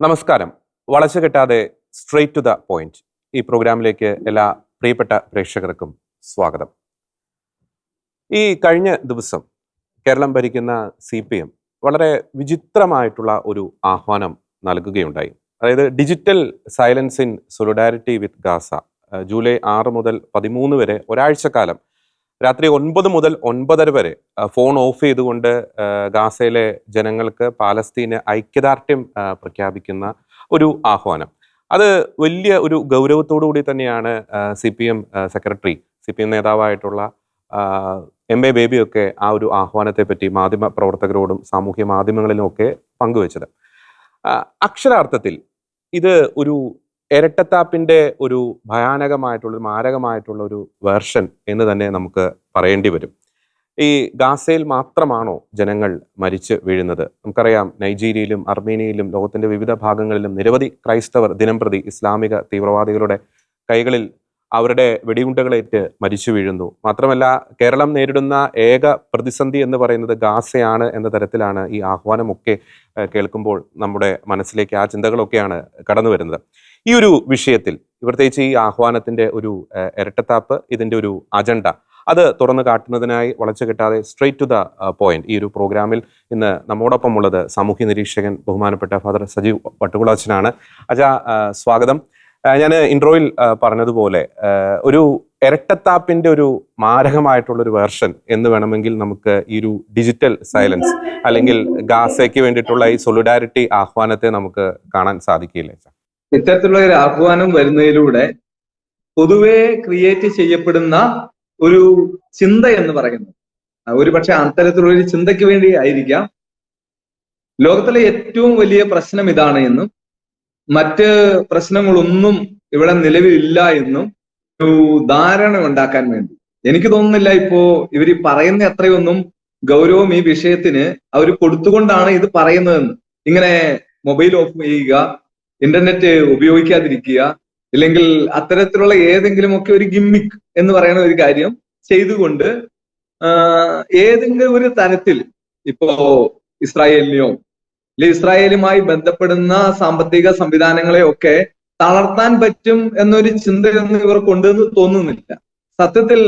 നമസ്കാരം. വളച്ചു കെട്ടാതെ സ്ട്രെയിറ്റ് ടു ദ പോയിന്റ് ഈ പ്രോഗ്രാമിലേക്ക് എല്ലാ പ്രിയപ്പെട്ട പ്രേക്ഷകർക്കും സ്വാഗതം. ഈ കഴിഞ്ഞ ദിവസം കേരളം ഭരിക്കുന്ന സി പി എം വളരെ വിചിത്രമായിട്ടുള്ള ഒരു ആഹ്വാനം നൽകുകയുണ്ടായി. അതായത് digital silence in solidarity with Gaza July ആറ് മുതൽ പതിമൂന്ന് വരെ ഒരാഴ്ച ഒരാഴ്ചക്കാലം രാത്രി ഒൻപത് മുതൽ ഒൻപതര വരെ ഫോൺ ഓഫ് ചെയ്തുകൊണ്ട് ഗാസയിലെ ജനങ്ങൾക്ക് പാലസ്തീന് ഐക്യദാർഢ്യം പ്രഖ്യാപിക്കുന്ന ഒരു ആഹ്വാനം. അത് വലിയ ഒരു ഗൗരവത്തോടു കൂടി തന്നെയാണ് C P M secretary C P M നേതാവായിട്ടുള്ള M A ബേബിയൊക്കെ ആ ഒരു ആഹ്വാനത്തെ പറ്റി മാധ്യമ പ്രവർത്തകരോടും സാമൂഹ്യ മാധ്യമങ്ങളിലും ഒക്കെ പങ്കുവച്ചത്. അക്ഷരാർത്ഥത്തിൽ ഇത് ഒരു ഇരട്ടത്താപ്പിന്റെ ഒരു ഭയാനകമായിട്ടുള്ള മാരകമായിട്ടുള്ള ഒരു വേർഷൻ എന്ന് തന്നെ നമുക്ക് പറയേണ്ടി വരും. ഈ ഗാസയിൽ മാത്രമാണോ ജനങ്ങൾ മരിച്ചു വീഴുന്നത്? നമുക്കറിയാം നൈജീരിയയിലും അർമേനിയയിലും ലോകത്തിന്റെ വിവിധ ഭാഗങ്ങളിലും നിരവധി ക്രൈസ്തവർ ദിനംപ്രതി ഇസ്ലാമിക തീവ്രവാദികളുടെ കൈകളിൽ അവരുടെ വെടിയുണ്ടകളേറ്റ് മരിച്ചു വീഴുന്നു. മാത്രമല്ല കേരളം നേരിടുന്ന ഏക പ്രതിസന്ധി എന്ന് പറയുന്നത് ഗാസയാണ് എന്ന തരത്തിലാണ് ഈ ആഹ്വാനമൊക്കെ കേൾക്കുമ്പോൾ നമ്മുടെ മനസ്സിലേക്ക് ആ ചിന്തകളൊക്കെയാണ് കടന്നു വരുന്നത് ഈ ഒരു വിഷയത്തിൽ പ്രത്യേകിച്ച് ഈ ആഹ്വാനത്തിന്റെ ഒരു ഇരട്ടത്താപ്പ് ഇതിന്റെ ഒരു അജണ്ട അത് തുറന്നു കാട്ടുന്നതിനായി വളച്ചു കിട്ടാതെ സ്ട്രെയിറ്റ് ടു ദ പോയിന്റ് ഈ ഒരു പ്രോഗ്രാമിൽ ഇന്ന് നമ്മോടൊപ്പം ഉള്ളത് സാമൂഹ്യ നിരീക്ഷകൻ ബഹുമാനപ്പെട്ട ഫാദർ സജീവ് വട്ടുകുളാച്ചനാണ്. അജാ സ്വാഗതം. ഞാൻ ഇൻട്രോയിൽ പറഞ്ഞതുപോലെ ഒരു ഇരട്ടത്താപ്പിന്റെ ഒരു മാരകമായിട്ടുള്ള ഒരു വേർഷൻ എന്ന് വേണമെങ്കിൽ നമുക്ക് ഈ ഒരു ഡിജിറ്റൽ സൈലൻസ് അല്ലെങ്കിൽ ഗാസയ്ക്ക് വേണ്ടിയിട്ടുള്ള ഈ സൊളിഡാരിറ്റി ആഹ്വാനത്തെ നമുക്ക് കാണാൻ സാധിക്കില്ല? ഇത്തരത്തിലുള്ള ഒരു ആഹ്വാനം വരുന്നതിലൂടെ പൊതുവെ ക്രിയേറ്റ് ചെയ്യപ്പെടുന്ന ഒരു ചിന്ത എന്ന് പറയുന്നത്. ഒരു പക്ഷെ അത്തരത്തിലുള്ള ഒരു ചിന്തയ്ക്ക് വേണ്ടി ആയിരിക്കാം. ലോകത്തിലെ ഏറ്റവും വലിയ പ്രശ്നം ഇതാണ് എന്നും മറ്റ് പ്രശ്നങ്ങളൊന്നും ഇവിടെ നിലവിലില്ല എന്നും ഒരു ധാരണ ഉണ്ടാക്കാൻ വേണ്ടി. എനിക്ക് തോന്നുന്നില്ല ഇപ്പോ ഇവർ പറയുന്ന അത്രയൊന്നും ഗൗരവം ഈ വിഷയത്തിന് അവർ കൊടുത്തുകൊണ്ടാണ് ഇത് പറയുന്നതെന്ന്. ഇങ്ങനെ മൊബൈൽ ഓഫ് ചെയ്യുക ഇന്റർനെറ്റ് ഉപയോഗിക്കാതിരിക്കുക ഇല്ലെങ്കിൽ അത്തരത്തിലുള്ള ഏതെങ്കിലും ഒക്കെ ഒരു ഗിമ്മിക് എന്ന് പറയുന്ന ഒരു കാര്യം ചെയ്തുകൊണ്ട് ഏതെങ്കിലും ഒരു തരത്തിൽ ഇപ്പോ ഇസ്രായേലിനെയോ അല്ലെ ഇസ്രായേലുമായി ബന്ധപ്പെടുന്ന സാമ്പത്തിക സംവിധാനങ്ങളെ ഒക്കെ തളർത്താൻ പറ്റും എന്നൊരു ചിന്തയൊന്നും ഇവർ കൊണ്ടുവന്ന് തോന്നുന്നില്ല. സത്യത്തിൽ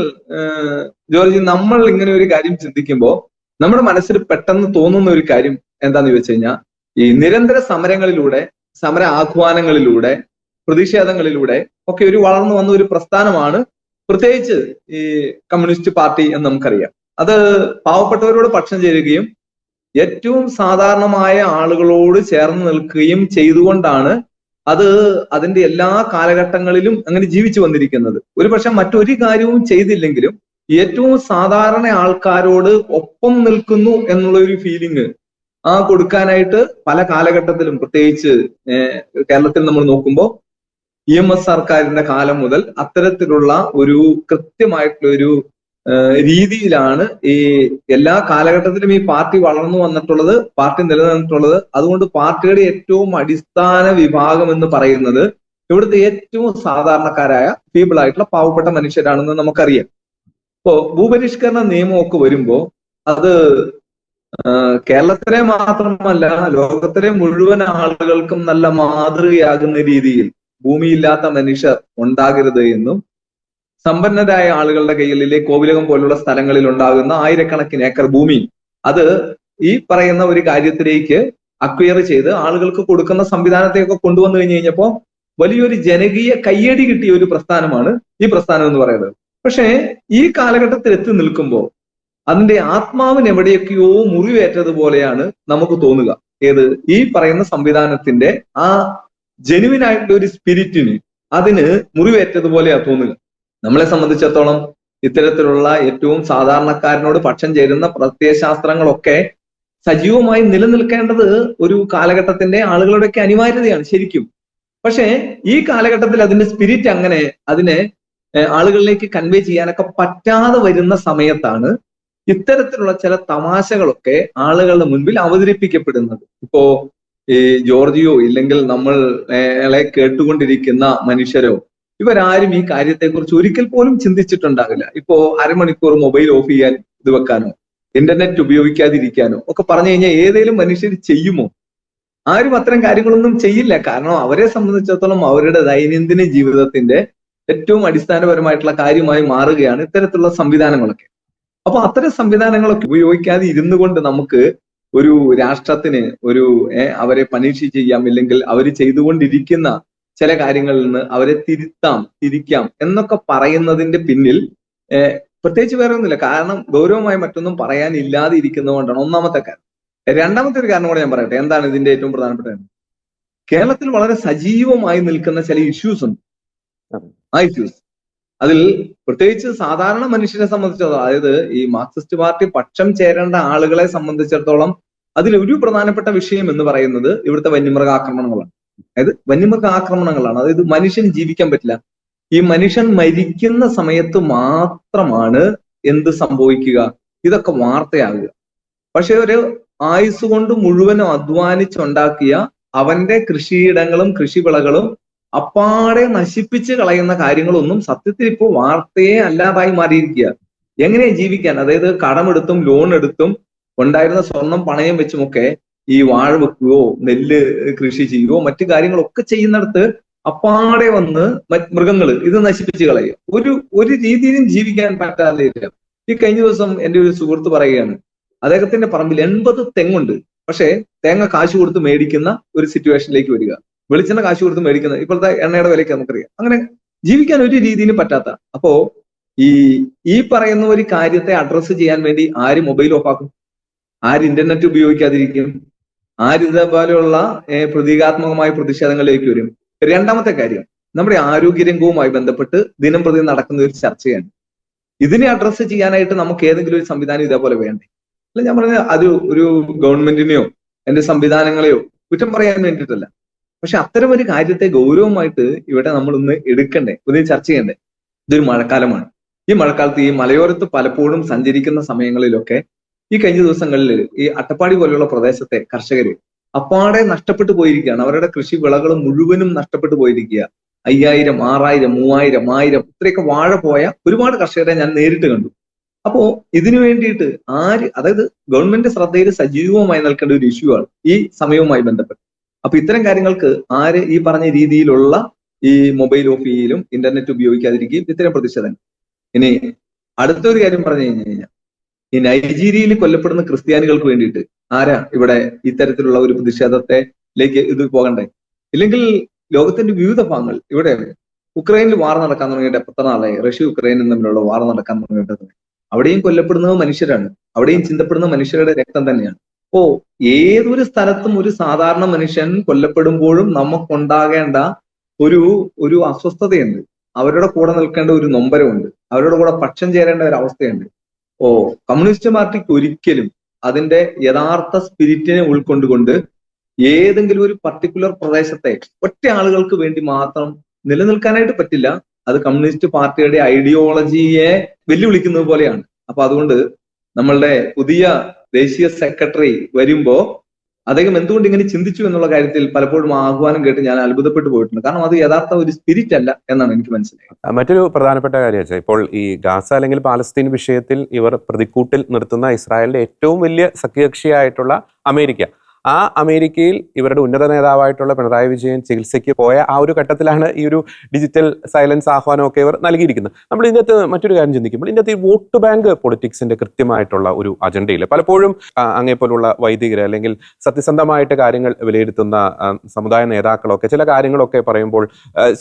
ജോർജ് നമ്മൾ ഇങ്ങനെ ഒരു കാര്യം ചിന്തിക്കുമ്പോൾ നമ്മുടെ മനസ്സിൽ പെട്ടെന്ന് തോന്നുന്ന ഒരു കാര്യം എന്താന്ന് ചോദിച്ചു കഴിഞ്ഞാൽ ഈ നിരന്തര സമരങ്ങളിലൂടെ സമര ആഹ്വാനങ്ങളിലൂടെ പ്രതിഷേധങ്ങളിലൂടെ ഒക്കെ ഒരു വളർന്നു വന്ന ഒരു പ്രസ്ഥാനമാണ് പ്രത്യേകിച്ച് ഈ കമ്മ്യൂണിസ്റ്റ് പാർട്ടി എന്ന് നമുക്കറിയാം. അത് പാവപ്പെട്ടവരോട് പക്ഷം ചേരുകയും ഏറ്റവും സാധാരണമായ ആളുകളോട് ചേർന്ന് നിൽക്കുകയും ചെയ്തുകൊണ്ടാണ് അത് അതിന്റെ എല്ലാ കാലഘട്ടങ്ങളിലും അങ്ങനെ ജീവിച്ചു വന്നിരിക്കുന്നത്. ഒരു പക്ഷെ മറ്റൊരു കാര്യവും ചെയ്തില്ലെങ്കിലും ഏറ്റവും സാധാരണ ആൾക്കാരോട് ഒപ്പം നിൽക്കുന്നു എന്നുള്ള ഒരു ഫീലിംഗ് ആ കൊടുക്കാനായിട്ട് പല കാലഘട്ടത്തിലും പ്രത്യേകിച്ച് കേരളത്തിൽ നമ്മൾ നോക്കുമ്പോൾ ഇ എം എസ് സർക്കാരിന്റെ കാലം മുതൽ അത്തരത്തിലുള്ള ഒരു കൃത്യമായിട്ടുള്ള ഒരു രീതിയിലാണ് ഈ എല്ലാ കാലഘട്ടത്തിലും ഈ പാർട്ടി വളർന്നു വന്നിട്ടുള്ളത് പാർട്ടി നിലനിന്നിട്ടുള്ളത്. അതുകൊണ്ട് പാർട്ടിയുടെ ഏറ്റവും അടിസ്ഥാന വിഭാഗം എന്ന് പറയുന്നത് ഇവിടുത്തെ ഏറ്റവും സാധാരണക്കാരായ പീപ്പിൾ ആയിട്ടുള്ള പാവപ്പെട്ട മനുഷ്യരാണെന്ന് നമുക്കറിയാം. ഇപ്പോ ഭൂപരിഷ്കരണ നിയമമൊക്കെ വരുമ്പോൾ അത് കേരളത്തിലെ മാത്രമല്ല ലോകത്തിലെ മുഴുവൻ ആളുകൾക്കും നല്ല മാതൃകയാകുന്ന രീതിയിൽ ഭൂമിയില്ലാത്ത മനുഷ്യർ ഉണ്ടാകരുത് എന്നും സമ്പന്നരായ ആളുകളുടെ കയ്യിലെ കോവിലകം പോലുള്ള സ്ഥലങ്ങളിൽ ഉണ്ടാകുന്ന ആയിരക്കണക്കിന് ഏക്കർ ഭൂമി അത് ഈ പറയുന്ന ഒരു കാര്യത്തിലേക്ക് അക്വയർ ചെയ്ത് ആളുകൾക്ക് കൊടുക്കുന്ന സംവിധാനത്തെയൊക്കെ കൊണ്ടുവന്നു കഴിഞ്ഞു കഴിഞ്ഞപ്പോ വലിയൊരു ജനകീയ കയ്യടി കിട്ടിയ ഒരു പ്രസ്ഥാനമാണ് ഈ പ്രസ്ഥാനം എന്ന് പറയുന്നത്. പക്ഷേ ഈ കാലഘട്ടത്തിൽ എത്തി നിൽക്കുമ്പോൾ അതിന്റെ ആത്മാവിന് എവിടെയൊക്കെയോ മുറിവേറ്റതുപോലെയാണ് നമുക്ക് തോന്നുക. ഏത്? ഈ പറയുന്ന സംവിധാനത്തിന്റെ ആ ജെനുവിൻ ആയിട്ടുള്ള ഒരു സ്പിരിറ്റിന് അതിന് മുറിവേറ്റതുപോലെയാണ് തോന്നുക. നമ്മളെ സംബന്ധിച്ചിടത്തോളം ഇത്തരത്തിലുള്ള ഏറ്റവും സാധാരണക്കാരനോട് പക്ഷം ചേരുന്ന പ്രത്യയശാസ്ത്രങ്ങളൊക്കെ സജീവമായി നിലനിൽക്കേണ്ടത് ഒരു കാലഘട്ടത്തിന്റെ ആളുകളുടെയൊക്കെ അനിവാര്യതയാണ് ശരിക്കും. പക്ഷേ ഈ കാലഘട്ടത്തിൽ അതിന്റെ സ്പിരിറ്റ് അങ്ങനെ അതിനെ ആളുകളിലേക്ക് കൺവേ ചെയ്യാനൊക്കെ പറ്റാതെ വരുന്ന സമയത്താണ് ഇത്തരത്തിലുള്ള ചില തമാശകളൊക്കെ ആളുകളുടെ മുൻപിൽ അവതരിപ്പിക്കപ്പെടുന്നത്. ഇപ്പോ ഈ ജോർജിയോ ഇല്ലെങ്കിൽ നമ്മൾ ഏളെ കേട്ടുകൊണ്ടിരിക്കുന്ന മനുഷ്യരോ ഇവരാരും ഈ കാര്യത്തെക്കുറിച്ച് ഒരിക്കൽ പോലും ചിന്തിച്ചിട്ടുണ്ടാകില്ല. ഇപ്പോ അരമണിക്കൂർ മൊബൈൽ ഓഫ് ചെയ്യാൻ ഇത് വെക്കാനോ ഇന്റർനെറ്റ് ഉപയോഗിക്കാതിരിക്കാനോ ഒക്കെ പറഞ്ഞു കഴിഞ്ഞാൽ ഏതെങ്കിലും മനുഷ്യർ ചെയ്യുമോ? ആരും അത്തരം കാര്യങ്ങളൊന്നും ചെയ്യില്ല. കാരണം അവരെ സംബന്ധിച്ചിടത്തോളം അവരുടെ ദൈനംദിന ജീവിതത്തിന്റെ ഏറ്റവും അടിസ്ഥാനപരമായിട്ടുള്ള കാര്യമായി മാറുകയാണ് ഇത്തരത്തിലുള്ള സംവിധാനങ്ങളൊക്കെ. അപ്പൊ അത്തരം സംവിധാനങ്ങളൊക്കെ ഉപയോഗിക്കാതെ ഇരുന്നു കൊണ്ട് നമുക്ക് ഒരു രാഷ്ട്രത്തിന് ഒരു അവരെ പണിഷ് ചെയ്യാം ഇല്ലെങ്കിൽ അവർ ചെയ്തുകൊണ്ടിരിക്കുന്ന ചില കാര്യങ്ങളിൽ നിന്ന് അവരെ തിരുത്താം തിരിക്കാം എന്നൊക്കെ പറയുന്നതിന്റെ പിന്നിൽ പ്രത്യേകിച്ച് വേറെ ഒന്നുമില്ല. കാരണം ഗൗരവമായി മറ്റൊന്നും പറയാൻ ഇല്ലാതെ ഇരിക്കുന്നതുകൊണ്ടാണ് ഒന്നാമത്തെ കാര്യം. രണ്ടാമത്തെ ഒരു കാരണം കൂടെ ഞാൻ പറയട്ടെ. എന്താണ് ഇതിന്റെ ഏറ്റവും പ്രധാനപ്പെട്ട കാരണം കേരളത്തിൽ വളരെ സജീവമായി നിൽക്കുന്ന ചില ഇഷ്യൂസ് ഉണ്ട്. ആ ഇഷ്യൂസ് അതിൽ പ്രത്യേകിച്ച് സാധാരണ മനുഷ്യനെ സംബന്ധിച്ചിടത്തോളം അതായത് ഈ മാർക്സിസ്റ്റ് പാർട്ടി പക്ഷം ചേരേണ്ട ആളുകളെ സംബന്ധിച്ചിടത്തോളം അതിൽ ഒരു പ്രധാനപ്പെട്ട വിഷയം എന്ന് പറയുന്നത് ഇവിടുത്തെ വന്യമൃഗ ആക്രമണങ്ങളാണ് അതായത് വന്യമൃഗ ആക്രമണങ്ങളാണ് അതായത് മനുഷ്യന് ജീവിക്കാൻ പറ്റില്ല. ഈ മനുഷ്യൻ മരിക്കുന്ന സമയത്ത് മാത്രമാണ് എന്ത് സംഭവിക്കുക? ഇതൊക്കെ വാർത്തയാകുക. പക്ഷെ ഒരു ആയുസ് കൊണ്ട് മുഴുവനും അധ്വാനിച്ചുണ്ടാക്കിയ അവന്റെ കൃഷിയിടങ്ങളും കൃഷിവിളകളും അപ്പാടെ നശിപ്പിച്ച് കളയുന്ന കാര്യങ്ങളൊന്നും സത്യത്തിൽ ഇപ്പോൾ വാർത്തയെ അല്ലാതായി മാറിയിരിക്കുക എങ്ങനെ ജീവിക്കാൻ? അതായത് കടമെടുത്തും ലോൺ എടുത്തും ഉണ്ടായിരുന്ന സ്വർണം പണയം വെച്ചുമൊക്കെ ഈ വാഴ വെക്കുകയോ നെല്ല് കൃഷി ചെയ്യുകയോ മറ്റു കാര്യങ്ങളൊക്കെ ചെയ്യുന്നിടത്ത് അപ്പാടെ വന്ന് മൃഗങ്ങൾ ഇത് നശിപ്പിച്ച് കളയുക. ഒരു ഒരു രീതിയിലും ജീവിക്കാൻ പറ്റാതെ. ഈ കഴിഞ്ഞ ദിവസം എന്റെ ഒരു സുഹൃത്ത് പറയുകയാണ് അദ്ദേഹത്തിന്റെ പറമ്പിൽ എൺപത് തെങ്ങുണ്ട്. പക്ഷേ തേങ്ങ കാശ് കൊടുത്ത് മേടിക്കുന്ന ഒരു സിറ്റുവേഷനിലേക്ക് വരിക. വെളിച്ചെണ്ണ കാശ് കൊടുത്ത് മേടിക്കുന്നത് ഇപ്പോഴത്തെ എണ്ണയുടെ വിലയ്ക്ക് നമുക്കറിയാം. അങ്ങനെ ജീവിക്കാൻ ഒരു രീതിയിലും പറ്റാത്ത. അപ്പോ ഈ ഈ പറയുന്ന ഒരു കാര്യത്തെ അഡ്രസ്സ് ചെയ്യാൻ വേണ്ടി ആര് മൊബൈൽ ഓഫാക്കും ആര് ഇന്റർനെറ്റ് ഉപയോഗിക്കാതിരിക്കും? ആര് ഇതേപോലെയുള്ള പ്രതീകാത്മകമായ പ്രതിഷേധങ്ങളിലേക്ക് വരും? രണ്ടാമത്തെ കാര്യം നമ്മുടെ ആരോഗ്യരംഗവുമായി ബന്ധപ്പെട്ട് ദിനം പ്രതി നടക്കുന്ന ഒരു ചർച്ചയാണ്. ഇതിനെ അഡ്രസ്സ് ചെയ്യാനായിട്ട് നമുക്ക് ഏതെങ്കിലും ഒരു സംവിധാനം ഇതേപോലെ വേണ്ടേ? അല്ല ഞാൻ പറഞ്ഞ അത് ഒരു ഗവൺമെന്റിനെയോ എന്റെ സംവിധാനങ്ങളെയോ കുറ്റം പറയാൻ വേണ്ടിയിട്ടല്ല. പക്ഷെ അത്തരം ഒരു കാര്യത്തെ ഗൗരവമായിട്ട് ഇവിടെ നമ്മൾ ഒന്ന് എടുക്കണ്ടേ? ഒന്ന് ചർച്ച ചെയ്യണ്ടേ? ഇതൊരു മഴക്കാലമാണ്. ഈ മഴക്കാലത്ത് ഈ മലയോരത്ത് പലപ്പോഴും സഞ്ചരിക്കുന്ന സമയങ്ങളിലൊക്കെ ഈ കഴിഞ്ഞ ദിവസങ്ങളിൽ ഈ അട്ടപ്പാടി പോലെയുള്ള പ്രദേശത്തെ കർഷകര് അപ്പാടെ നഷ്ടപ്പെട്ടു പോയിരിക്കുകയാണ്. അവരുടെ കൃഷി വിളകൾ മുഴുവനും നഷ്ടപ്പെട്ടു പോയിരിക്കുക. അയ്യായിരം ആറായിരം മൂവായിരം ആയിരം ഇത്രയൊക്കെ വാഴ പോയ ഒരുപാട് കർഷകരെ ഞാൻ നേരിട്ട് കണ്ടു. അപ്പോ ഇതിനു വേണ്ടിയിട്ട് ആര് അതായത് ഗവൺമെന്റ് ശ്രദ്ധയിൽ സജീവമായി നിൽക്കേണ്ട ഒരു ഇഷ്യൂ ആണ് ഈ സമയവുമായി ബന്ധപ്പെട്ട്. അപ്പൊ ഇത്തരം കാര്യങ്ങൾക്ക് ആര് ഈ പറഞ്ഞ രീതിയിലുള്ള ഈ മൊബൈൽ ഓഫ് ഇന്റർനെറ്റ് ഉപയോഗിക്കാതിരിക്കുകയും ഇത്തരം പ്രതിഷേധം ഇനി അടുത്തൊരു കാര്യം പറഞ്ഞു കഴിഞ്ഞു കഴിഞ്ഞാൽ ഈ നൈജീരിയയിൽ കൊല്ലപ്പെടുന്ന ക്രിസ്ത്യാനികൾക്ക് വേണ്ടിയിട്ട് ആരാ ഇവിടെ ഇത്തരത്തിലുള്ള ഒരു പ്രതിഷേധത്തിലേക്ക് ഇത് പോകണ്ടേ? ഇല്ലെങ്കിൽ ലോകത്തിന്റെ വിവിധ ഭാഗങ്ങൾ ഇവിടെ ഉക്രൈനിൽ വാർ നടക്കാൻ തുടങ്ങിയിട്ട് എത്ര നാളായി? റഷ്യ ഉക്രൈനും തമ്മിലുള്ള വാർ നടക്കാൻ തുടങ്ങിയിട്ട് അവിടെയും കൊല്ലപ്പെടുന്നത് മനുഷ്യരാണ്. അവിടെയും ചിന്തപ്പെടുന്ന മനുഷ്യരുടെ രക്തം തന്നെയാണ്. അപ്പോ ഏതൊരു സ്ഥലത്തും ഒരു സാധാരണ മനുഷ്യൻ കൊല്ലപ്പെടുമ്പോഴും നമുക്കുണ്ടാകേണ്ട ഒരു ഒരു അസ്വസ്ഥതയുണ്ട്. അവരുടെ കൂടെ നിൽക്കേണ്ട ഒരു നൊമ്പരമുണ്ട്. അവരുടെ കൂടെ പക്ഷം ചേരേണ്ട ഒരു അവസ്ഥയുണ്ട്. ഓ കമ്മ്യൂണിസ്റ്റ് പാർട്ടിക്ക് ഒരിക്കലും അതിന്റെ യഥാർത്ഥ സ്പിരിറ്റിനെ ഉൾക്കൊണ്ടുകൊണ്ട് ഏതെങ്കിലും ഒരു പർട്ടിക്കുലർ പ്രദേശത്തെ ഒറ്റ ആളുകൾക്ക് വേണ്ടി മാത്രം നിലനിൽക്കാനായിട്ട് പറ്റില്ല. അത് കമ്മ്യൂണിസ്റ്റ് പാർട്ടിയുടെ ഐഡിയോളജിയെ വെല്ലുവിളിക്കുന്നത് പോലെയാണ്. അപ്പൊ അതുകൊണ്ട് നമ്മളുടെ പുതിയ ദേശീയ സെക്രട്ടറി വരുമ്പോ അദ്ദേഹം എന്തുകൊണ്ട് ഇങ്ങനെ ചിന്തിച്ചു എന്നുള്ള കാര്യത്തിൽ പലപ്പോഴും ആഹ്വാനം കേട്ട് ഞാൻ അത്ഭുതപ്പെട്ടു പോയിട്ടുണ്ട്. കാരണം അത് യഥാർത്ഥ ഒരു സ്പിരിറ്റ് അല്ല എന്നാണ് എനിക്ക് മനസ്സിലായത്. മറ്റൊരു പ്രധാനപ്പെട്ട കാര്യം വെച്ചാൽ ഇപ്പോൾ ഈ ഗാസ അല്ലെങ്കിൽ പാലസ്തീൻ വിഷയത്തിൽ ഇവർ പ്രതിക്കൂട്ടിൽ നിർത്തുന്ന ഇസ്രായേലിന്റെ ഏറ്റവും വലിയ സഖ്യകക്ഷിയായിട്ടുള്ള അമേരിക്ക. ആ അമേരിക്കയിൽ ഇവരുടെ ഉന്നത നേതാവായിട്ടുള്ള പിണറായി വിജയൻ ചികിത്സയ്ക്ക് പോയ ആ ഒരു ഘട്ടത്തിലാണ് ഈ ഒരു ഡിജിറ്റൽ സൈലൻസ് ആഹ്വാനമൊക്കെ ഇവർ നൽകിയിരിക്കുന്നത്. നമ്മൾ ഇതിനകത്ത് മറ്റൊരു കാര്യം ചിന്തിക്കുമ്പോൾ ഇതിനകത്ത് ഈ വോട്ട് ബാങ്ക് പൊളിറ്റിക്സിന്റെ കൃത്യമായിട്ടുള്ള ഒരു അജണ്ടയിൽ പലപ്പോഴും അങ്ങേപോലുള്ള വൈദികർ അല്ലെങ്കിൽ സത്യസന്ധമായിട്ട് കാര്യങ്ങൾ വിലയിരുത്തുന്ന സമുദായ നേതാക്കളൊക്കെ ചില കാര്യങ്ങളൊക്കെ പറയുമ്പോൾ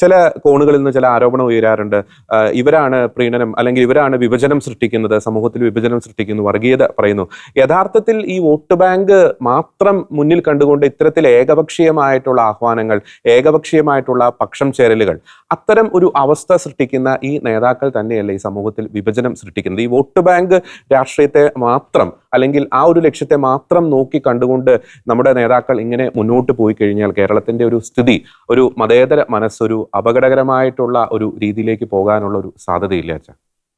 ചില കോണുകളിൽ നിന്ന് ചില ആരോപണം ഉയരാറുണ്ട്. ഇവരാണ് പ്രീണനം അല്ലെങ്കിൽ ഇവരാണ് വിഭജനം സൃഷ്ടിക്കുന്നത് സമൂഹത്തിൽ വിഭജനം സൃഷ്ടിക്കുന്നു വർഗീയത പറയുന്നു. യഥാർത്ഥത്തിൽ ഈ വോട്ട് ബാങ്ക് മാത്രം മുന്നിൽ കണ്ടുകൊണ്ട് ഇത്തരത്തിൽ ഏകപക്ഷീയമായിട്ടുള്ള ആഹ്വാനങ്ങൾ ഏകപക്ഷീയമായിട്ടുള്ള പക്ഷം ചേരലുകൾ അത്തരം ഒരു അവസ്ഥ സൃഷ്ടിക്കുന്ന ഈ നേതാക്കൾ തന്നെയല്ല ഈ സമൂഹത്തിൽ വിഭജനം സൃഷ്ടിക്കുന്നത്. ഈ വോട്ട് ബാങ്ക് രാഷ്ട്രീയത്തെ മാത്രം അല്ലെങ്കിൽ ആ ഒരു ലക്ഷ്യത്തെ മാത്രം നോക്കി കണ്ടുകൊണ്ട് നമ്മുടെ നേതാക്കൾ ഇങ്ങനെ മുന്നോട്ട് പോയി കഴിഞ്ഞാൽ കേരളത്തിന്റെ ഒരു സ്ഥിതി ഒരു മതേതര മനസ്സൊരു അപകടകരമായിട്ടുള്ള ഒരു രീതിയിലേക്ക് പോകാനുള്ള ഒരു സാധ്യതയില്ല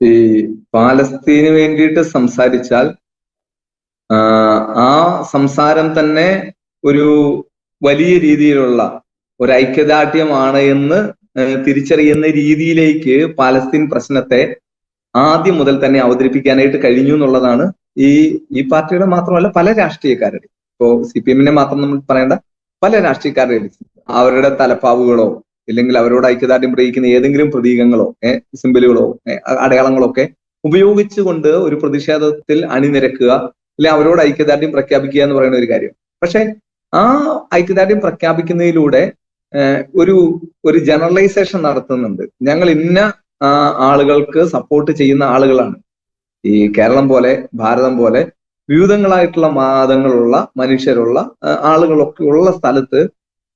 ഈ പാലസ്തീന് വേണ്ടിയിട്ട് സംസാരിച്ചാൽ ആ, സംസാരം തന്നെ ഒരു വലിയ രീതിയിലുള്ള ഒരു ഐക്യദാർഢ്യമാണ് എന്ന് തിരിച്ചറിയുന്ന രീതിയിലേക്ക് പാലസ്തീൻ പ്രശ്നത്തെ ആദ്യം മുതൽ തന്നെ അവതരിപ്പിക്കാനായിട്ട് കഴിഞ്ഞു എന്നുള്ളതാണ് ഈ ഈ പാർട്ടിയുടെ മാത്രമല്ല പല രാഷ്ട്രീയക്കാരുടെ ഇപ്പോ സി പി എമ്മിനെ മാത്രം നമ്മൾ പറയേണ്ട പല രാഷ്ട്രീയക്കാരുടെ അവരുടെ തലപ്പാവുകളോ ഇല്ലെങ്കിൽ അവരോട് ഐക്യദാർഢ്യം പ്രയോഗിക്കുന്ന ഏതെങ്കിലും പ്രതീകങ്ങളോ ഏഹ് സിമ്പലുകളോ അടയാളങ്ങളോ ഒക്കെ ഉപയോഗിച്ചുകൊണ്ട് ഒരു പ്രതിഷേധത്തിൽ അണിനിരക്കുക അല്ലെങ്കിൽ അവരോട് ഐക്യദാർഢ്യം പ്രഖ്യാപിക്കുക എന്ന് പറയുന്ന ഒരു കാര്യം. പക്ഷെ ആ ഐക്യദാർഢ്യം പ്രഖ്യാപിക്കുന്നതിലൂടെ ഒരു ഒരു ജനറലൈസേഷൻ നടത്തുന്നുണ്ട്. ഞങ്ങൾ ഇന്ന ആളുകൾക്ക് സപ്പോർട്ട് ചെയ്യുന്ന ആളുകളാണ്. ഈ കേരളം പോലെ ഭാരതം പോലെ വിവിധങ്ങളായിട്ടുള്ള മതങ്ങളുള്ള മനുഷ്യരുള്ള ആളുകളൊക്കെ ഉള്ള സ്ഥലത്ത്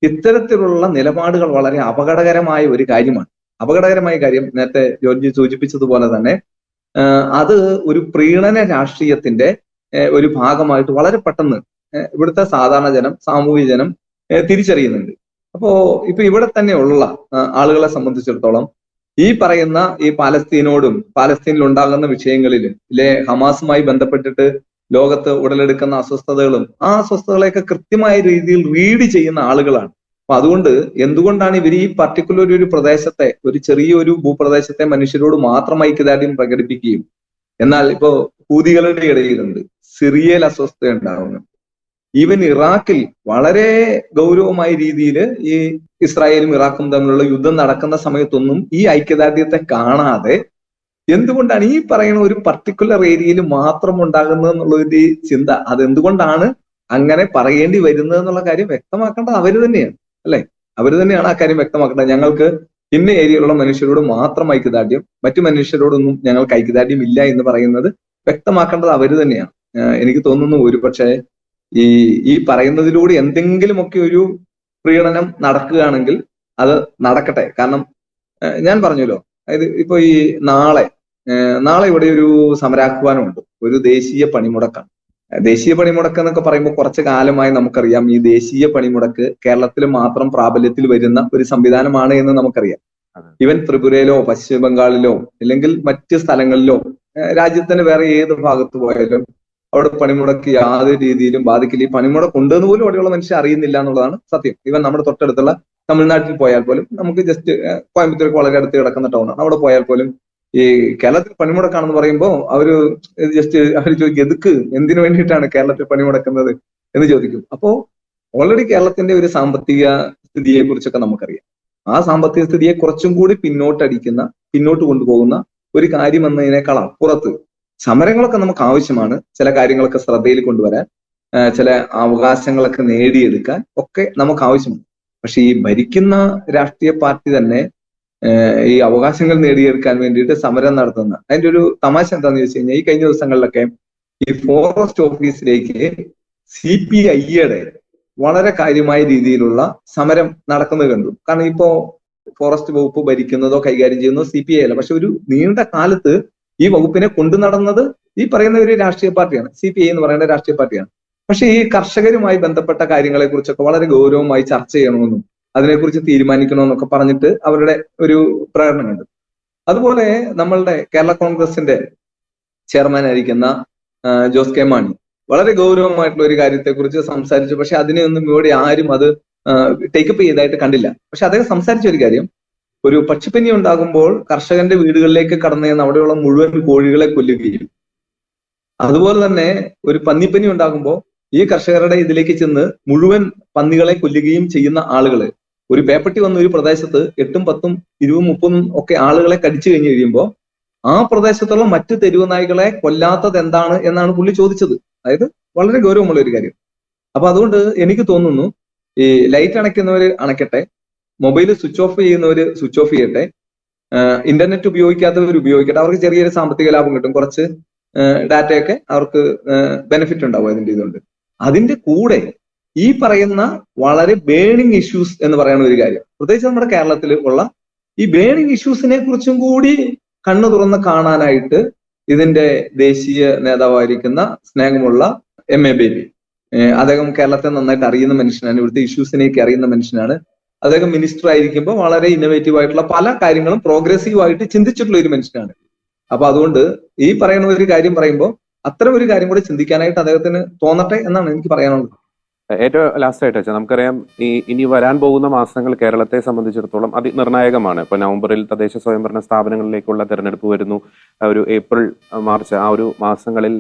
ഇത്തരത്തിലുള്ള നിലപാടുകൾ വളരെ അപകടകരമായ ഒരു കാര്യമാണ്. അപകടകരമായ കാര്യം നേരത്തെ ജോർജി സൂചിപ്പിച്ചതുപോലെ തന്നെ അത് ഒരു പ്രീണന രാഷ്ട്രീയത്തിന്റെ ഒരു ഭാഗമായിട്ട് വളരെ പെട്ടെന്ന് ഇവിടുത്തെ സാധാരണ ജനം സാമൂഹിക ജനം തിരിച്ചറിയുന്നുണ്ട്. അപ്പോ ഇപ്പൊ ഇവിടെ തന്നെ ഉള്ള ആ, ആളുകളെ സംബന്ധിച്ചിടത്തോളം ഈ പറയുന്ന ഈ പാലസ്തീനോടും പാലസ്തീനിൽ ഉണ്ടാകുന്ന വിഷയങ്ങളിൽ ഇല്ലെ ഹമാസുമായി ബന്ധപ്പെട്ടിട്ട് ലോകത്ത് ഉടലെടുക്കുന്ന അസ്വസ്ഥതകളും ആ അസ്വസ്ഥതകളെയൊക്കെ കൃത്യമായ രീതിയിൽ റീഡ് ചെയ്യുന്ന ആളുകളാണ്. അപ്പൊ അതുകൊണ്ട് എന്തുകൊണ്ടാണ് ഇവർ ഈ പർട്ടിക്കുലർ ഒരു പ്രദേശത്തെ ഒരു ചെറിയൊരു ഭൂപ്രദേശത്തെ മനുഷ്യരോട് മാത്രം ഐക്യദാർഢ്യം പ്രകടിപ്പിക്കുകയും എന്നാൽ ഇപ്പോ ഹൂതികളുടെ ഇടയിലുണ്ട്. സിറിയയിൽ അസ്വസ്ഥത ഉണ്ടാവുന്നു. ഈവൻ ഇറാഖിൽ വളരെ ഗൗരവമായ രീതിയിൽ ഈ ഇസ്രായേലും ഇറാഖും തമ്മിലുള്ള യുദ്ധം നടക്കുന്ന സമയത്തൊന്നും ഈ ഐക്യദാർഢ്യത്തെ കാണാതെ എന്തുകൊണ്ടാണ് ഈ പറയുന്ന ഒരു പർട്ടിക്കുലർ ഏരിയയിൽ മാത്രം ഉണ്ടാകുന്നത് എന്നുള്ള ഒരു ചിന്ത? അതെന്തുകൊണ്ടാണ് അങ്ങനെ പറയേണ്ടി വരുന്നത് എന്നുള്ള കാര്യം വ്യക്തമാക്കേണ്ടത് അവർ തന്നെയാണ് അല്ലെ? അവർ തന്നെയാണ് ആ കാര്യം വ്യക്തമാക്കേണ്ടത്. ഞങ്ങൾക്ക് ഇന്ന ഏരിയയിലുള്ള മനുഷ്യരോട് മാത്രം ഐക്യദാർഢ്യം മറ്റു മനുഷ്യരോടൊന്നും ഞങ്ങൾക്ക് ഐക്യദാർഢ്യം ഇല്ല എന്ന് പറയുന്നത് വ്യക്തമാക്കേണ്ടത് അവർ തന്നെയാണ്. എനിക്ക് തോന്നുന്നു ഒരുപക്ഷെ ഈ ഈ പറയുന്നതിലൂടെ എന്തെങ്കിലുമൊക്കെ ഒരു പ്രീണനം നടക്കുകയാണെങ്കിൽ അത് നടക്കട്ടെ. കാരണം ഞാൻ പറഞ്ഞല്ലോ അതായത് ഇപ്പൊ ഈ നാളെ നാളെ ഇവിടെ ഒരു സമരാഹ്വാനമുണ്ട്. ഒരു ദേശീയ പണിമുടക്കാണ്. ദേശീയ പണിമുടക്ക് എന്നൊക്കെ പറയുമ്പോൾ കുറച്ച് കാലമായി നമുക്കറിയാം ഈ ദേശീയ പണിമുടക്ക് കേരളത്തിൽ മാത്രം പ്രാബല്യത്തിൽ വരുന്ന ഒരു സംവിധാനമാണ് എന്ന് നമുക്കറിയാം. ഇവൻ ത്രിപുരയിലോ പശ്ചിമ ബംഗാളിലോ അല്ലെങ്കിൽ മറ്റ് സ്ഥലങ്ങളിലോ രാജ്യത്തിന്റെ വേറെ ഏത് ഭാഗത്ത് പോയാലും അവിടെ പണിമുടക്ക് യാതൊരു രീതിയിലും ബാധിക്കില്ല. ഈ പണിമുടക്ക് ഉണ്ടെന്ന് പോലും അവിടെയുള്ള മനുഷ്യർ അറിയുന്നില്ല എന്നുള്ളതാണ് സത്യം. ഇവൻ നമ്മുടെ തൊട്ടടുത്തുള്ള തമിഴ്നാട്ടിൽ പോയാൽ പോലും നമുക്ക് ജസ്റ്റ് കോയമ്പത്തൂർക്ക് വളരെ അടുത്ത് കിടക്കുന്ന ടൗണാണ് അവിടെ പോയാൽ പോലും ഈ കേരളത്തിൽ പണിമുടക്കാണെന്ന് പറയുമ്പോൾ അവർ ജസ്റ്റ് അവർ ചോദിക്കും എതുക്ക്? എന്തിനു വേണ്ടിയിട്ടാണ് കേരളത്തിൽ പണിമുടക്കുന്നത്? എന്ന് ചോദിക്കും. അപ്പോ ഓൾറെഡി കേരളത്തിന്റെ ഒരു സാമ്പത്തിക സ്ഥിതിയെ കുറിച്ചൊക്കെ നമുക്കറിയാം. ആ സാമ്പത്തിക സ്ഥിതിയെ കുറച്ചും കൂടി പിന്നോട്ടടിക്കുന്ന പിന്നോട്ട് കൊണ്ടുപോകുന്ന ഒരു കാര്യം എന്നതിനേക്കാൾ അപ്പുറത്ത് സമരങ്ങളൊക്കെ നമുക്ക് ആവശ്യമാണ്. ചില കാര്യങ്ങളൊക്കെ ശ്രദ്ധയിൽ കൊണ്ടുവരാൻ ചില അവകാശങ്ങളൊക്കെ നേടിയെടുക്കാൻ ഒക്കെ നമുക്ക് ആവശ്യമാണ്. പക്ഷെ ഈ ഭരിക്കുന്ന രാഷ്ട്രീയ പാർട്ടി തന്നെ ഈ അവകാശങ്ങൾ നേടിയെടുക്കാൻ വേണ്ടിയിട്ട് സമരം നടത്തുന്ന അതിന്റെ ഒരു തമാശ എന്താന്ന് ചോദിച്ചു കഴിഞ്ഞാൽ ഈ കഴിഞ്ഞ ദിവസങ്ങളിലൊക്കെ ഈ ഫോറസ്റ്റ് ഓഫീസിലേക്ക് സി പി ഐയുടെ വളരെ കാര്യമായ രീതിയിലുള്ള സമരം നടക്കുന്നത് കണ്ടു. കാരണം ഇപ്പോ ഫോറസ്റ്റ് വകുപ്പ് ഭരിക്കുന്നതോ കൈകാര്യം ചെയ്യുന്നതോ സി പി ഐ അല്ല. പക്ഷെ ഒരു നീണ്ട കാലത്ത് ഈ വകുപ്പിനെ കൊണ്ടു നടന്നത് ഈ പറയുന്ന ഒരു രാഷ്ട്രീയ പാർട്ടിയാണ്. സി പി ഐ എന്ന് പറയുന്ന രാഷ്ട്രീയ പാർട്ടിയാണ്. പക്ഷെ ഈ കർഷകരുമായി ബന്ധപ്പെട്ട കാര്യങ്ങളെ കുറിച്ചൊക്കെ വളരെ ഗൗരവമായി ചർച്ച ചെയ്യണമെന്നും അതിനെക്കുറിച്ച് തീരുമാനിക്കണമെന്നൊക്കെ പറഞ്ഞിട്ട് അവരുടെ ഒരു പ്രകടനം കണ്ടു അതുപോലെ നമ്മളുടെ കേരള കോൺഗ്രസിന്റെ ചെയർമാൻ ആയിരിക്കുന്ന ജോസ് കെ മാണി വളരെ ഗൗരവമായിട്ടുള്ള ഒരു കാര്യത്തെക്കുറിച്ച് സംസാരിച്ചു. പക്ഷെ അതിനെ ഒന്നും ഇവിടെ ആരും അത് ടേക്കപ്പ് ചെയ്തതായിട്ട് കണ്ടില്ല. പക്ഷെ അദ്ദേഹം സംസാരിച്ച ഒരു കാര്യം ഒരു പക്ഷിപ്പനി ഉണ്ടാകുമ്പോൾ കർഷകന്റെ വീടുകളിലേക്ക് കടന്നു ചെന്ന് അവിടെയുള്ള മുഴുവൻ കോഴികളെ കൊല്ലുകയും അതുപോലെ തന്നെ ഒരു പന്നിപ്പനി ഉണ്ടാകുമ്പോൾ ഈ കർഷകരുടെ ഇതിലേക്ക് ചെന്ന് മുഴുവൻ പന്നികളെ കൊല്ലുകയും ചെയ്യുന്ന ആളുകൾ ഒരു പേപ്പട്ടി വന്ന ഒരു പ്രദേശത്ത് എട്ടും പത്തും ഇരുപതും മുപ്പതും ഒക്കെ ആളുകളെ കടിച്ചു കഴിഞ്ഞ് കഴിയുമ്പോൾ ആ പ്രദേശത്തുള്ള മറ്റു തെരുവ് നായ്കളെ കൊല്ലാത്തത് എന്താണ് എന്നാണ് പുള്ളി ചോദിച്ചത്. അതായത് വളരെ ഗൗരവമുള്ള ഒരു കാര്യം. അപ്പൊ അതുകൊണ്ട് എനിക്ക് തോന്നുന്നു ഈ ലൈറ്റ് അണയ്ക്കുന്നവര് അണയ്ക്കട്ടെ മൊബൈൽ സ്വിച്ച് ഓഫ് ചെയ്യുന്നവർ സ്വിച്ച് ഓഫ് ചെയ്യട്ടെ. ഇന്റർനെറ്റ് ഉപയോഗിക്കാത്തവർ ഉപയോഗിക്കട്ടെ. അവർക്ക് ചെറിയൊരു സാമ്പത്തിക ലാഭം കിട്ടും. കുറച്ച് ഡാറ്റയൊക്കെ അവർക്ക് ബെനിഫിറ്റ് ഉണ്ടാവും അതിന്റെ ഇതുകൊണ്ട്. അതിന്റെ കൂടെ ഈ പറയുന്ന വളരെ ബേണിംഗ് ഇഷ്യൂസ് എന്ന് പറയുന്ന ഒരു കാര്യം. പ്രത്യേകിച്ച് നമ്മുടെ കേരളത്തിൽ ഉള്ള ഈ ബേണിംഗ് ഇഷ്യൂസിനെ കുറിച്ചും കൂടി കണ്ണു തുറന്ന് കാണാനായിട്ട് ഇതിന്റെ ദേശീയ നേതാവായിരിക്കുന്ന സ്നേഹമുള്ള എം എ ബേബി. അദ്ദേഹം കേരളത്തെ നന്നായിട്ട് അറിയുന്ന മനുഷ്യനാണ്. ഇവിടുത്തെ ഇഷ്യൂസിനെയൊക്കെ അറിയുന്ന മനുഷ്യനാണ്. അദ്ദേഹം മിനിസ്റ്റർ ആയിരിക്കുമ്പോൾ വളരെ ഇന്നോവേറ്റീവ് ആയിട്ടുള്ള പല കാര്യങ്ങളും പ്രോഗ്രസീവ് ആയിട്ട് ചിന്തിച്ചിട്ടുള്ള ഒരു മനുഷ്യനാണ്. അപ്പൊ അതുകൊണ്ട് ഈ പറയുന്ന ഒരു കാര്യം പറയുമ്പോൾ അത്തരം ഒരു കാര്യം കൂടി ചിന്തിക്കാനായിട്ട് അദ്ദേഹത്തിന് തോന്നട്ടെ എന്നാണ് എനിക്ക് പറയാനുള്ളത്. ഏറ്റവും ലാസ്റ്റ് ആയിട്ട് വെച്ചാൽ നമുക്കറിയാം ഈ ഇനി വരാൻ പോകുന്ന മാസങ്ങൾ കേരളത്തെ സംബന്ധിച്ചിടത്തോളം അതിനിർണായകമാണ്. ഇപ്പൊ നവംബറിൽ തദ്ദേശ സ്വയംഭരണ സ്ഥാപനങ്ങളിലേക്കുള്ള തെരഞ്ഞെടുപ്പ് വരുന്നു. ഒരു ഏപ്രിൽ മാർച്ച് ആ ഒരു മാസങ്ങളിൽ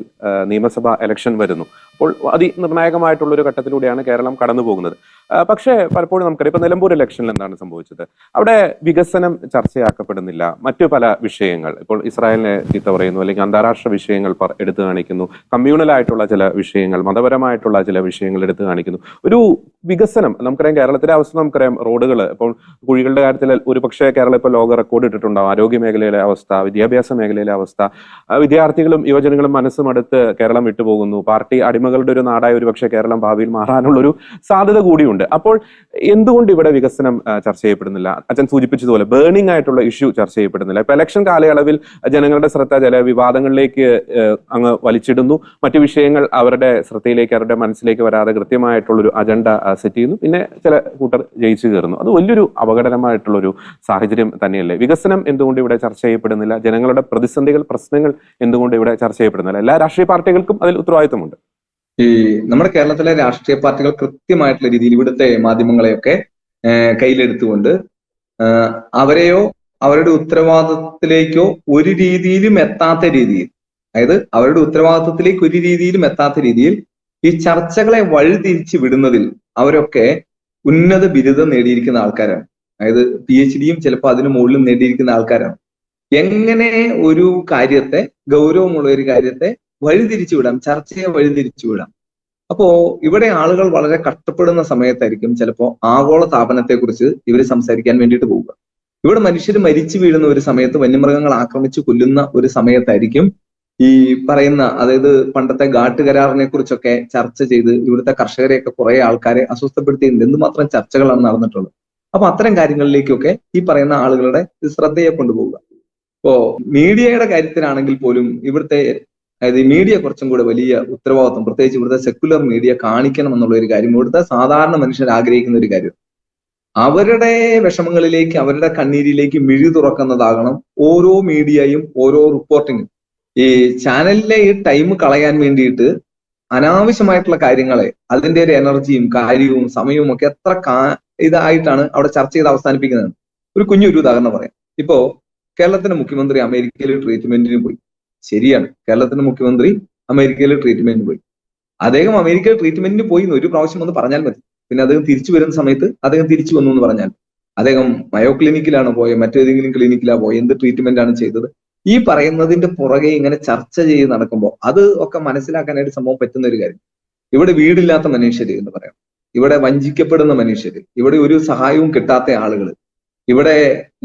നിയമസഭാ ഇലക്ഷൻ വരുന്നു. ഇപ്പോൾ അതിനിർണായകമായിട്ടുള്ള ഒരു ഘട്ടത്തിലൂടെയാണ് കേരളം കടന്നു പോകുന്നത് പക്ഷേ പലപ്പോഴും നമുക്കറിയാം ഇപ്പൊ നിലമ്പൂർ ഇലക്ഷനിൽ എന്താണ് സംഭവിച്ചത്? അവിടെ വികസനം ചർച്ചയാക്കപ്പെടുന്നില്ല. മറ്റു പല വിഷയങ്ങൾ ഇപ്പോൾ ഇസ്രായേലിനെ ചീത്ത പറയുന്നു അല്ലെങ്കിൽ അന്താരാഷ്ട്ര വിഷയങ്ങൾ എടുത്തു കാണിക്കുന്നു കമ്മ്യൂണൽ ആയിട്ടുള്ള ചില വിഷയങ്ങൾ മതപരമായിട്ടുള്ള ചില വിഷയങ്ങൾ എടുത്തു കാണിക്കുന്നു. ഒരു വികസനം നമുക്കറിയാം കേരളത്തിലെ അവസ്ഥ നമുക്കറിയാം റോഡുകൾ ഇപ്പോൾ കുഴികളുടെ കാര്യത്തിൽ ഒരു പക്ഷേ കേരളം ഇപ്പോൾ ലോക റെക്കോർഡ് ഇട്ടിട്ടുണ്ടാവും. ആരോഗ്യ മേഖലയിലെ അവസ്ഥ വിദ്യാഭ്യാസ മേഖലയിലെ അവസ്ഥ വിദ്യാർത്ഥികളും യുവജനങ്ങളും മനസ്സുമടുത്ത് കേരളം വിട്ടുപോകുന്നു. പാർട്ടി അടിമകളുടെ ഒരു നാടായ ഒരു പക്ഷേ കേരളം ഭാവിയിൽ മാറാനുള്ളൊരു സാധ്യത കൂടിയുണ്ട്. അപ്പോൾ എന്തുകൊണ്ട് ഇവിടെ വികസനം ചർച്ച ചെയ്യപ്പെടുന്നില്ല? അച്ഛൻ സൂചിപ്പിച്ചതുപോലെ ബേണിംഗ് ആയിട്ടുള്ള ഇഷ്യൂ ചർച്ച ചെയ്യപ്പെടുന്നില്ല. ഇപ്പൊ ഇലക്ഷൻ കാലയളവിൽ ജനങ്ങളുടെ ശ്രദ്ധ ചില വിവാദങ്ങളിലേക്ക് അങ്ങ് വലിച്ചിടുന്നു. മറ്റു വിഷയങ്ങൾ അവരുടെ ശ്രദ്ധയിലേക്ക് അവരുടെ മനസ്സിലേക്ക് വരാതെ കൃത്യമായിട്ടുള്ളൊരു അജണ്ട സെറ്റ് ചെയ്യുന്നു. പിന്നെ ചില കൂട്ടർ ജയിച്ചു കയറുന്നു. അത് വലിയൊരു അപകടമായിട്ടുള്ളൊരു സാഹചര്യം തന്നെയല്ലേ? വികസനം എന്തുകൊണ്ട് ഇവിടെ ചർച്ച ചെയ്യപ്പെടുന്നില്ല? ജനങ്ങളുടെ പ്രതിസന്ധികൾ പ്രശ്നങ്ങൾ എന്തുകൊണ്ട് ഇവിടെ ചർച്ച ചെയ്യപ്പെടുന്നില്ല? എല്ലാ രാഷ്ട്രീയ പാർട്ടികൾക്കും അതിൽ ഉത്തരവാദിത്തമുണ്ട്. ഈ നമ്മുടെ കേരളത്തിലെ രാഷ്ട്രീയ പാർട്ടികൾ കൃത്യമായിട്ടുള്ള രീതിയിൽ ഇവിടുത്തെ മാധ്യമങ്ങളെയൊക്കെ കയ്യിലെടുത്തുകൊണ്ട് അവരെയോ അവരുടെ ഉത്തരവാദിത്തത്തിലേക്കോ ഒരു രീതിയിലും എത്താത്ത രീതിയിൽ അതായത് അവരുടെ ഉത്തരവാദിത്തത്തിലേക്ക് ഒരു രീതിയിലും എത്താത്ത രീതിയിൽ ഈ ചർച്ചകളെ വഴിതിരിച്ച് വിടുന്നതിൽ അവരൊക്കെ ഉന്നത ബിരുദം നേടിയിരിക്കുന്ന ആൾക്കാരാണ്. അതായത് പി എച്ച് ഡിയും ചിലപ്പോൾ അതിനു മുകളിലും നേടിയിരിക്കുന്ന ആൾക്കാരാണ്. എങ്ങനെ ഒരു കാര്യത്തെ ഗൗരവമുള്ള ഒരു കാര്യത്തെ വഴിതിരിച്ചു വിടാം ചർച്ചയെ വഴിതിരിച്ചു വിടാം അപ്പോ ഇവിടെ ആളുകൾ വളരെ കഷ്ടപ്പെടുന്ന സമയത്തായിരിക്കും ചിലപ്പോ ആഗോള താപനത്തെ കുറിച്ച് ഇവർ സംസാരിക്കാൻ വേണ്ടിയിട്ട് പോവുക. ഇവിടെ മനുഷ്യർ മരിച്ചു വീഴുന്ന ഒരു സമയത്ത് വന്യമൃഗങ്ങൾ ആക്രമിച്ചു കൊല്ലുന്ന ഒരു സമയത്തായിരിക്കും ഈ പറയുന്ന അതായത് പണ്ടത്തെ ഗാട്ട് കരാറിനെ കുറിച്ചൊക്കെ ചർച്ച ചെയ്ത് ഇവിടുത്തെ കർഷകരെയൊക്കെ കുറെ ആൾക്കാരെ അസ്വസ്ഥപ്പെടുത്തിയിട്ടുണ്ട് എന്തുമാത്രം ചർച്ചകളാണ് നടന്നിട്ടുള്ളത്. അപ്പൊ അത്തരം കാര്യങ്ങളിലേക്കൊക്കെ ഈ പറയുന്ന ആളുകളുടെ ശ്രദ്ധയെ കൊണ്ടുപോവുക. ഇപ്പോ മീഡിയയുടെ കാര്യത്തിലാണെങ്കിൽ പോലും ഇവിടുത്തെ അതായത് ഈ മീഡിയ കുറച്ചും കൂടെ വലിയ ഉത്തരവാദിത്വം പ്രത്യേകിച്ച് ഇവിടുത്തെ സെക്കുലർ മീഡിയ കാണിക്കണം എന്നുള്ള ഒരു കാര്യം ഇവിടുത്തെ സാധാരണ മനുഷ്യർ ആഗ്രഹിക്കുന്ന ഒരു കാര്യം. അവരുടെ വിഷമങ്ങളിലേക്ക് അവരുടെ കണ്ണീരിലേക്ക് മിഴി തുറക്കുന്നതാകണം ഓരോ മീഡിയയും ഓരോ റിപ്പോർട്ടിങ്ങും ഈ ചാനലിലെ ഈ ടൈം കളയാൻ വേണ്ടിയിട്ട് അനാവശ്യമായിട്ടുള്ള കാര്യങ്ങളെ അതിന്റെ ഒരു എനർജിയും കാര്യവും സമയവും ഒക്കെ എത്ര കാ ഇതായിട്ടാണ് അവിടെ ചർച്ച ചെയ്ത് അവസാനിപ്പിക്കുന്നത് ഒരു കുഞ്ഞൊരു ഉദാഹരണം പറയാം. ഇപ്പോ കേരളത്തിന്റെ മുഖ്യമന്ത്രി അമേരിക്കയിൽ ട്രീറ്റ്മെന്റിന് പോയി. ശരിയാണ്. കേരളത്തിന്റെ മുഖ്യമന്ത്രി അമേരിക്കയിലെ ട്രീറ്റ്മെന്റിന് പോയി. അദ്ദേഹം അമേരിക്കയിൽ ട്രീറ്റ്മെന്റിന് പോയി എന്ന് ഒരു പ്രാവശ്യം ഒന്ന് പറഞ്ഞാൽ മതി. പിന്നെ അദ്ദേഹം തിരിച്ചു വരുന്ന സമയത്ത് അദ്ദേഹം തിരിച്ചു വന്നു എന്ന് പറഞ്ഞാൽ അദ്ദേഹം മയോ ക്ലിനിക്കിലാണ് പോയത് മറ്റേതെങ്കിലും ക്ലിനിക്കിലാണ് പോയത് എന്ത് ട്രീറ്റ്മെന്റ് ആണ് ചെയ്തത്? ഈ പറയുന്നതിന്റെ പുറകെ ഇങ്ങനെ ചർച്ച ചെയ്ത് നടക്കുമ്പോൾ അത് ഒക്കെ മനസ്സിലാക്കാനായിട്ട് സംഭവം പറ്റുന്ന ഒരു കാര്യം. ഇവിടെ വീടില്ലാത്ത മനുഷ്യര് എന്ന് പറയാം. ഇവിടെ വഞ്ചിക്കപ്പെടുന്ന മനുഷ്യര് ഇവിടെ ഒരു സഹായവും കിട്ടാത്ത ആളുകൾ ഇവിടെ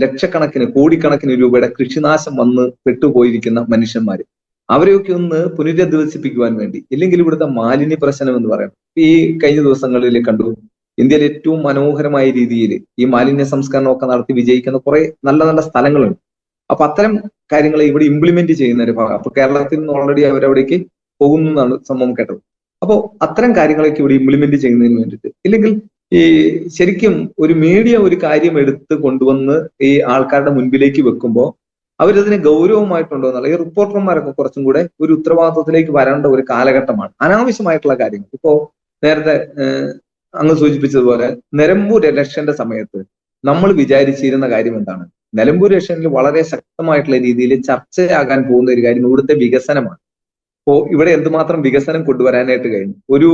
ലക്ഷക്കണക്കിന് കോടിക്കണക്കിന് രൂപയുടെ കൃഷിനാശം വന്ന് പെട്ടുപോയിരിക്കുന്ന മനുഷ്യന്മാര്. അവരെയൊക്കെ ഒന്ന് പുനരധിവസിപ്പിക്കുവാൻ വേണ്ടി ഇല്ലെങ്കിൽ ഇവിടുത്തെ മാലിന്യ പ്രശ്നം എന്ന് പറയാം ഈ കഴിഞ്ഞ ദിവസങ്ങളിൽ കണ്ടു ഇന്ത്യയിൽ ഏറ്റവും മനോഹരമായ രീതിയിൽ ഈ മാലിന്യ സംസ്കരണമൊക്കെ നടത്തി വിജയിക്കുന്ന കുറെ നല്ല നല്ല സ്ഥലങ്ങളുണ്ട്. അപ്പൊ അത്തരം കാര്യങ്ങൾ ഇവിടെ ഇംപ്ലിമെന്റ് ചെയ്യുന്ന ഒരു ഭാഗം. അപ്പൊ കേരളത്തിൽ നിന്ന് ഓൾറെഡി അവരവിടേക്ക് പോകുന്നു എന്നാണ് സംഭവം കേട്ടത്. അപ്പോ അത്തരം കാര്യങ്ങളൊക്കെ ഇവിടെ ഇംപ്ലിമെന്റ് ചെയ്യുന്നതിന് വേണ്ടിയിട്ട് ഇല്ലെങ്കിൽ ഈ ശരിക്കും ഒരു മീഡിയ ഒരു കാര്യം എടുത്ത് കൊണ്ടുവന്ന് ഈ ആൾക്കാരുടെ മുൻപിലേക്ക് വെക്കുമ്പോൾ അവരതിനെ ഗൗരവമായിട്ടുണ്ടോ എന്നുള്ള ഈ റിപ്പോർട്ടർമാരൊക്കെ കുറച്ചും കൂടെ ഒരു ഉത്തരവാദിത്വത്തിലേക്ക് വരേണ്ട ഒരു കാലഘട്ടമാണ്. അനാവശ്യമായിട്ടുള്ള കാര്യങ്ങൾ. ഇപ്പോ നേരത്തെ അങ്ങ് സൂചിപ്പിച്ചതുപോലെ നിലമ്പൂർ ഇലക്ഷന്റെ സമയത്ത് നമ്മൾ വിചാരിച്ചിരുന്ന കാര്യം എന്താണ്? നിലമ്പൂർ ഇലക്ഷനിൽ വളരെ ശക്തമായിട്ടുള്ള രീതിയിൽ ചർച്ചയാകാൻ പോകുന്ന ഒരു കാര്യം ഇവിടുത്തെ വികസനമാണ്. അപ്പോ ഇവിടെ എന്തുമാത്രം വികസനം കൊണ്ടുവരാനായിട്ട് കഴിഞ്ഞു? ഒരു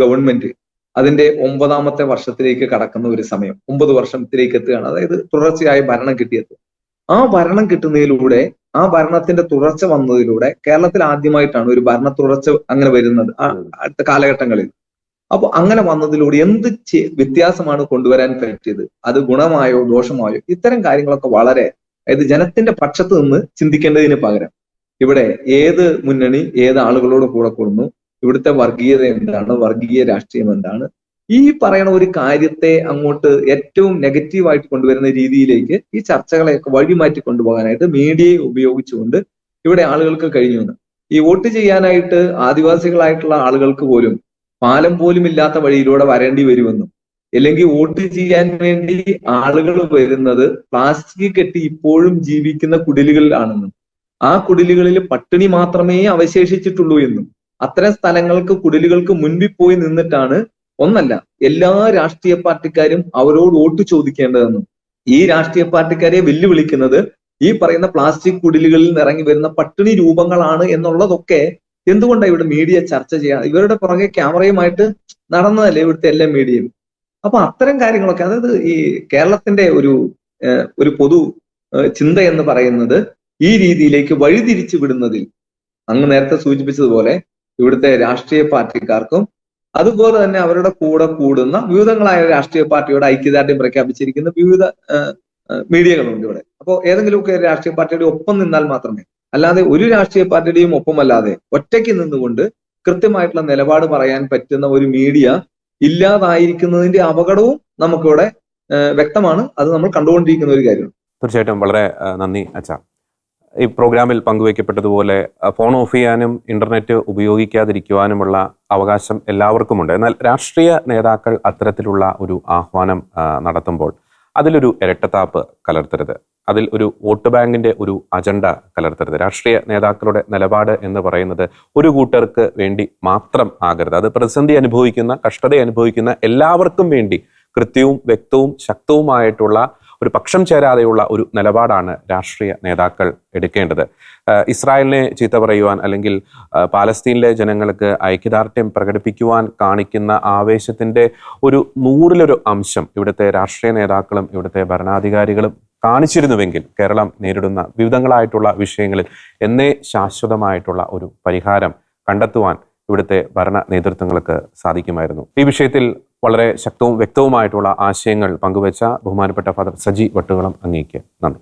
ഗവൺമെന്റ് അതിന്റെ ഒമ്പതാമത്തെ വർഷത്തിലേക്ക് കടക്കുന്ന ഒരു സമയം ഒമ്പത് വർഷത്തിലേക്ക് എത്തുകയാണ്. അതായത് തുടർച്ചയായ ഭരണം കിട്ടിയത്. ആ ഭരണം കിട്ടുന്നതിലൂടെ ആ ഭരണത്തിന്റെ തുടർച്ച വന്നതിലൂടെ കേരളത്തിൽ ആദ്യമായിട്ടാണ് ഒരു ഭരണ തുടർച്ച അങ്ങനെ വരുന്നത് അടുത്ത കാലഘട്ടങ്ങളിൽ. അപ്പൊ അങ്ങനെ വന്നതിലൂടെ എന്ത് വ്യത്യാസമാണ് കൊണ്ടുവരാൻ പറ്റിയത്? അത് ഗുണമായോ ദോഷമായോ? ഇത്തരം കാര്യങ്ങളൊക്കെ വളരെ അതായത് ജനത്തിന്റെ പക്ഷത്ത് നിന്ന് ചിന്തിക്കേണ്ടതിന് പകരം ഇവിടെ ഏത് മുന്നണി ഏത് ആളുകളോട് കൂടെ കൂടുന്നു ഇവിടുത്തെ വർഗീയത എന്താണ്? വർഗീയ രാഷ്ട്രീയം എന്താണ്? ഈ പറയണ ഒരു കാര്യത്തെ അങ്ങോട്ട് ഏറ്റവും നെഗറ്റീവായിട്ട് കൊണ്ടുവരുന്ന രീതിയിലേക്ക് ഈ ചർച്ചകളെയൊക്കെ വഴിമാറ്റി കൊണ്ടുപോകാനായിട്ട് മീഡിയയെ ഉപയോഗിച്ചുകൊണ്ട് ഇവിടെ ആളുകൾക്ക് കഴിഞ്ഞു ഈ വോട്ട് ചെയ്യാനായിട്ട് ആദിവാസികളായിട്ടുള്ള ആളുകൾക്ക് പോലും പാലം പോലും ഇല്ലാത്ത വഴിയിലൂടെ വരേണ്ടി വരുമെന്നും അല്ലെങ്കിൽ വോട്ട് ചെയ്യാൻ വേണ്ടി ആളുകൾ വരുന്നത് പ്ലാസ്റ്റിക് കെട്ടി ഇപ്പോഴും ജീവിക്കുന്ന കുടിലുകളിലാണെന്നും ആ കുടിലുകളിൽ പട്ടിണി മാത്രമേ അവശേഷിച്ചിട്ടുള്ളൂ എന്നും അത്തരം സ്ഥലങ്ങൾക്ക് കുടിലുകൾക്ക് മുൻപിൽ പോയി നിന്നിട്ടാണ് ഒന്നല്ല എല്ലാ രാഷ്ട്രീയ പാർട്ടിക്കാരും അവരോട് വോട്ട് ചോദിക്കേണ്ടതെന്നും ഈ രാഷ്ട്രീയ പാർട്ടിക്കാരെ വെല്ലുവിളിക്കുന്നത് ഈ പറയുന്ന പ്ലാസ്റ്റിക് കുടിലുകളിൽ ഇറങ്ങി വരുന്ന പട്ടിണി രൂപങ്ങളാണ് എന്നുള്ളതൊക്കെ എന്തുകൊണ്ടാണ് ഇവിടെ മീഡിയ ചർച്ച ചെയ്യാൻ ഇവരുടെ പുറകെ ക്യാമറയുമായിട്ട് നടന്നതല്ലേ ഇവിടുത്തെ എല്ലാ മീഡിയയും? അപ്പൊ അത്തരം കാര്യങ്ങളൊക്കെ അതായത് ഈ കേരളത്തിന്റെ ഒരു ഒരു പൊതു ചിന്ത എന്ന് പറയുന്നത് ഈ രീതിയിലേക്ക് വഴിതിരിച്ചു വിടുന്നതിൽ അങ്ങ് നേരത്തെ സൂചിപ്പിച്ചതുപോലെ ഇവിടുത്തെ രാഷ്ട്രീയ പാർട്ടിക്കാർക്കും അതുപോലെ തന്നെ അവരുടെ കൂടെ കൂടുന്ന വിവിധങ്ങളായ രാഷ്ട്രീയ പാർട്ടിയുടെ ഐക്യദാർഢ്യം പ്രഖ്യാപിച്ചിരിക്കുന്ന വിവിധ മീഡിയകളുണ്ട് ഇവിടെ. അപ്പോൾ ഏതെങ്കിലുമൊക്കെ രാഷ്ട്രീയ പാർട്ടിയുടെ ഒപ്പം നിന്നാൽ മാത്രമേ അല്ലാതെ ഒരു രാഷ്ട്രീയ പാർട്ടിയുടെയും ഒപ്പമല്ലാതെ ഒറ്റയ്ക്ക് നിന്നുകൊണ്ട് കൃത്യമായിട്ടുള്ള നിലപാട് പറയാൻ പറ്റുന്ന ഒരു മീഡിയ ഇല്ലാതായിരിക്കുന്നതിന്റെ അപകടവും നമുക്കിവിടെ വ്യക്തമാണ്. അത് നമ്മൾ കണ്ടുകൊണ്ടിരിക്കുന്ന ഒരു കാര്യമാണ്. തീർച്ചയായിട്ടും. വളരെ നന്ദി അച്ഛ. ഈ പ്രോഗ്രാമിൽ പങ്കുവയ്ക്കപ്പെട്ടതുപോലെ ഫോൺ ഓഫ് ചെയ്യാനും ഇന്റർനെറ്റ് ഉപയോഗിക്കാതിരിക്കുവാനുമുള്ള അവകാശം എല്ലാവർക്കുമുണ്ട്. എന്നാൽ രാഷ്ട്രീയ നേതാക്കൾ അത്തരത്തിലുള്ള ഒരു ആഹ്വാനം നടത്തുമ്പോൾ അതിലൊരു ഇരട്ടത്താപ്പ് കലർത്തരുത്. അതിൽ ഒരു വോട്ട് ബാങ്കിന്റെ ഒരു അജണ്ട കലർത്തരുത്. രാഷ്ട്രീയ നേതാക്കളുടെ നിലപാട് എന്ന് പറയുന്നത് ഒരു കൂട്ടർക്ക് വേണ്ടി മാത്രം ആകരുത്. അത് പ്രതിസന്ധി അനുഭവിക്കുന്ന കഷ്ടത അനുഭവിക്കുന്ന എല്ലാവർക്കും വേണ്ടി കൃത്യവും വ്യക്തവും ശക്തവുമായിട്ടുള്ള ഒരു പക്ഷം ചേരാതെയുള്ള ഒരു നിലപാടാണ് രാഷ്ട്രീയ നേതാക്കൾ എടുക്കേണ്ടത്. ഇസ്രായേലിനെ ചീത്ത പറയുവാൻ അല്ലെങ്കിൽ പാലസ്തീനിലെ ജനങ്ങൾക്ക് ഐക്യദാർഢ്യം പ്രകടിപ്പിക്കുവാൻ കാണിക്കുന്ന ആവേശത്തിന്റെ ഒരു നൂറിലൊരു അംശം ഇവിടുത്തെ രാഷ്ട്രീയ നേതാക്കളും ഇവിടുത്തെ ഭരണാധികാരികളും കാണിച്ചിരുന്നുവെങ്കിൽ കേരളം നേരിടുന്ന വിവിധങ്ങളായിട്ടുള്ള വിഷയങ്ങളിൽ എന്നേ ശാശ്വതമായിട്ടുള്ള ഒരു പരിഹാരം കണ്ടെത്തുവാൻ ഇവിടുത്തെ ഭരണ നേതൃത്വങ്ങൾക്ക് സാധിക്കുമായിരുന്നു. ഈ വിഷയത്തിൽ വളരെ ശക്തവും വ്യക്തവുമായിട്ടുള്ള ആശയങ്ങൾ പങ്കുവച്ച ബഹുമാനപ്പെട്ട ഫാദർ സജി വട്ടുകളം അങ്ങേക്ക് നന്ദി.